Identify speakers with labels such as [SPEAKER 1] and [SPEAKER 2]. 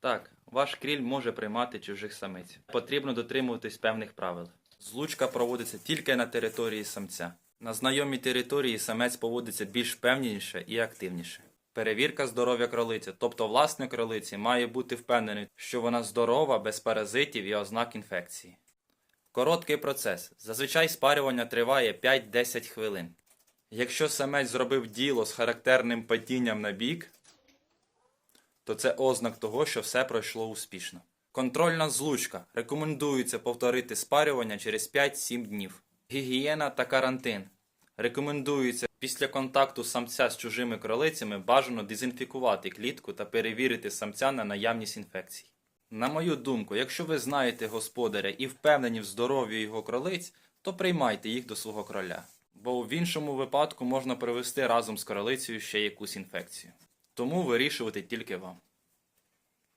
[SPEAKER 1] Так, ваш кріль може приймати чужих самиць. Потрібно дотримуватись певних правил. Злучка проводиться тільки на території самця. На знайомій території самець поводиться більш впевненіше і активніше. Перевірка здоров'я кролиці, тобто власник кролиці має бути впевнений, що вона здорова, без паразитів і ознак інфекції. Короткий процес. Зазвичай спарювання триває 5-10 хвилин. Якщо самець зробив діло з характерним падінням на бік, то це ознак того, що все пройшло успішно. Контрольна злучка. Рекомендується повторити спарювання через 5-7 днів. Гігієна та карантин. Рекомендується після контакту самця з чужими кролицями бажано дезінфікувати клітку та перевірити самця на наявність інфекцій. На мою думку, якщо ви знаєте господаря і впевнені в здоров'ї його кролиць, то приймайте їх до свого кроля. Бо в іншому випадку можна привести разом з кролицею ще якусь інфекцію. Тому вирішувати тільки вам.